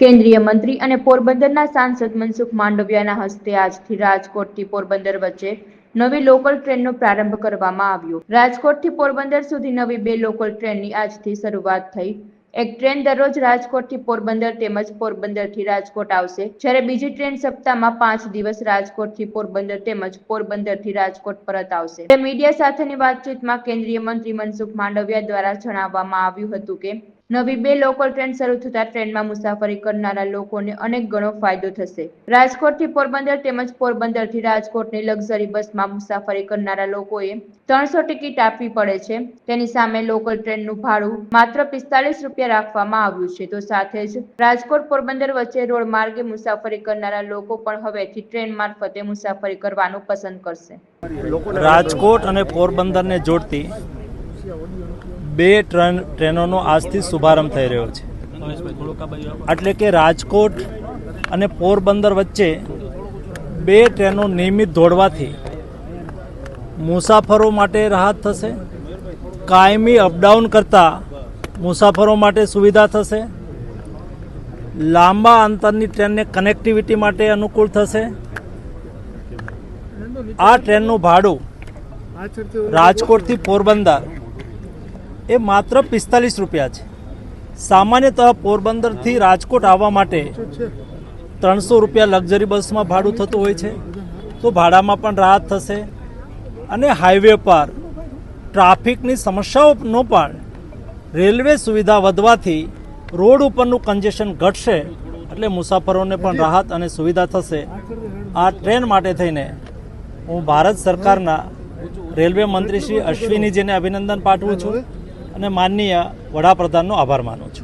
કેન્દ્રીય મંત્રી અને પોરબંદરના સાંસદ મનસુખ માંડવિયાના હસ્તે આજથી રાજકોટથી પોરબંદર વચ્ચે નવી લોકલ ટ્રેનનો પ્રારંભ કરવામાં આવ્યો. રાજકોટથી પોરબંદર સુધી નવી બે લોકલ ટ્રેનની આજથી શરૂઆત થઈ. એક ટ્રેન દરરોજ રાજકોટથી પોરબંદર તેમજ પોરબંદરથી રાજકોટ આવશે. જ્યારે બીજી ટ્રેન સપ્તાહમાં પાંચ દિવસ રાજકોટથી પોરબંદર તેમજ પોરબંદરથી રાજકોટ પરત આવશે. મીડિયા સાથેની વાતચીતમાં કેન્દ્રીય મંત્રી મનસુખ માંડવિયા દ્વારા જણાવવામાં આવ્યું હતું કે નવી બે લોકલ ટ્રેન શરૂ થતા ટ્રેનમાં મુસાફરી કરનારા લોકોને અનેક ગણો ફાયદો થશે. રાજકોટથી પોરબંદર તેમજ પોરબંદરથી રાજકોટની લક્ઝરી બસમાં મુસાફરી કરનારા લોકોએ ત્રણસો ટિકિટ આપવી પડે છે. તેની સામે લોકલ ટ્રેનનું ભાડું માત્ર પિસ્તાલીસ રૂપિયા રાખવામાં આવ્યું છે. તો સાથે જ રાજકોટ પોરબંદર વચ્ચે રોડ માર્ગે મુસાફરી કરનારા લોકો પણ હવેથી ટ્રેન મારફતે મુસાફરી કરવાનું પસંદ કરશે. રાજકોટ અને પોરબંદરને જોડતી બે ટ્રેન ટ્રેનોનો આજથી શુભારંભ થઈ રહ્યો છે. એટલે કે રાજકોટ અને પોરબંદર વચ્ચે બે ટ્રેનો નિયમિત દોડવાથી મુસાફરો માટે રાહત થશે, કાયમી અપડાઉન કરતા મુસાફરો માટે સુવિધા થશે, લાંબા અંતરની ટ્રેનને કનેક્ટિવિટી માટે અનુકૂળ થશે. આ ટ્રેનનું ભાડું રાજકોટથી પોરબંદર એ માત્ર પિસ્તાલીસ રૂપિયા છે. સામાન્યતઃ પોરબંદરથી રાજકોટ આવવા માટે ત્રણસો રૂપિયા લક્ઝરી બસમાં ભાડું થતું હોય છે. તો ભાડામાં પણ રાહત થશે. અને હાઈવે પર ટ્રાફિકની સમસ્યાઓનો પણ રેલવે સુવિધા વધવાથી રોડ ઉપરનું કન્જેશન ઘટશે એટલે મુસાફરોને પણ રાહત અને સુવિધા થશે. આ ટ્રેન માટે થઈને હું ભારત સરકારના રેલવે મંત્રી શ્રી અશ્વિનીજીને અભિનંદન પાઠવું છું. અને માનનીય વડાપ્રધાનનો આભાર માનું છું.